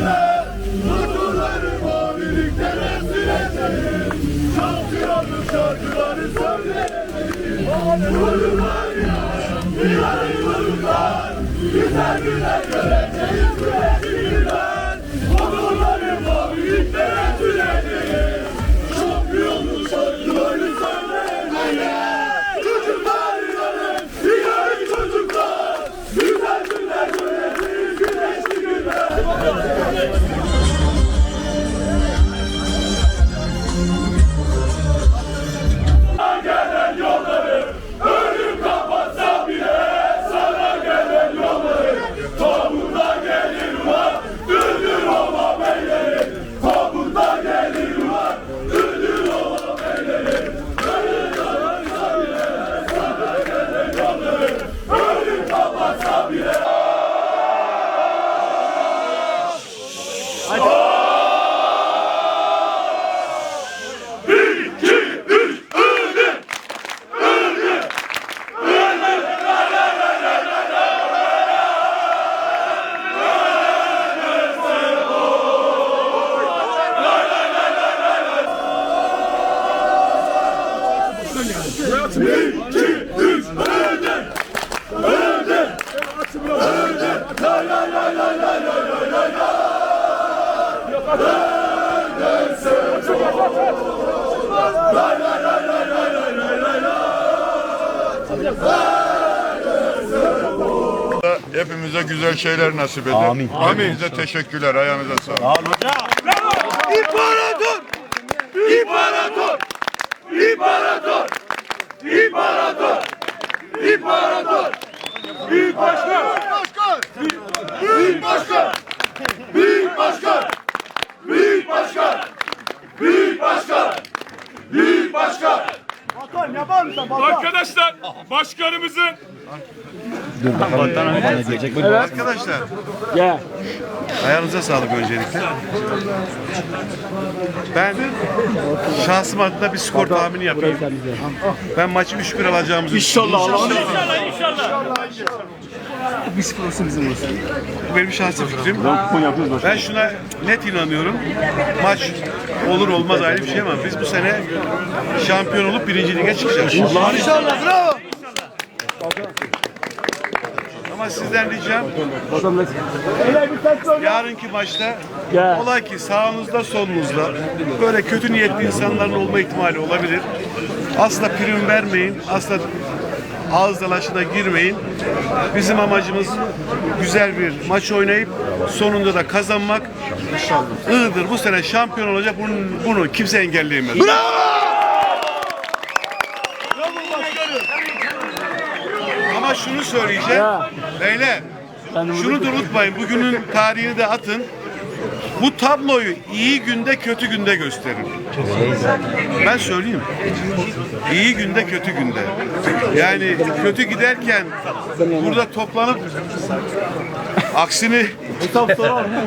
Bizler Duyguları mavilikten esireceğiz Şarkıları şarkıları söyleyeceğiz Duygular ya. Hepimize güzel şeyler nasip eder. Amin. Hepinize teşekkürler. Ayağınıza sağlık. İmparator! İmparator! İmparator! İmparator! İmparator! Büyük başkan! Büyük başkan! Büyük başkan! Büyük başkan! Büyük başkan! Büyük başkan! Arkadaşlar başkanımızın Arkadaşlar. Ayağınıza sağlık öncelikle. Ben şahsım adına bir skor tahmini yapayım. Ben maçı 3-1 alacağımızı İnşallah inşallah inşallah. Bu benim şahsi fikrim. Ben şuna net inanıyorum. Maç olur olmaz ayrı bir şey ama biz bu sene şampiyon olup birinci lige çıkacağız. İnşallah. bravo. Ama sizden ricam yarınki maçta olay ki sağınızda solunuzda böyle kötü niyetli insanların olma ihtimali olabilir. Asla prim vermeyin. Asla ağız dalaşına girmeyin. Bizim amacımız güzel bir maç oynayıp sonunda da kazanmak. Iğdır bu sene şampiyon olacak. Bunu, bunu kimse engelleyemez. Ama şunu söyleyeceğim. Beyler şunu da unutmayın. Bugünün tarihini de atın. Bu tabloyu iyi günde kötü günde gösterin. Ben söyleyeyim. İyi günde kötü günde. Yani kötü giderken burada toplanıp aksini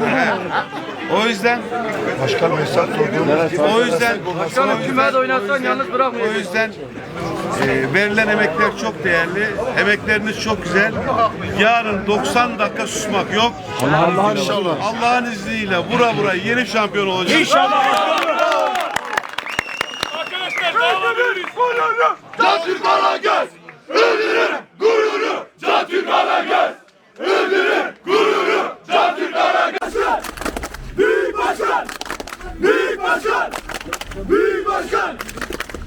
o yüzden Başkan mesaj sorduğum o yüzden o yüzden, oynatsan yalnız bırakmayın. o yüzden e, verilen emekler çok değerli. Emekleriniz çok güzel. Yarın 90 dakika susmak yok. Allah'ın inşallah. Allah'ın izniyle vura vura yeni şampiyon olacağız. İnşallah. Arkadaşlar devam ediyoruz. Alagöz! Öldürür gururu! Can Türk Alagöz! Öldürür gururu! Can Türk Alagöz! Büyük başkan! Büyük başkan! Büyük başkan!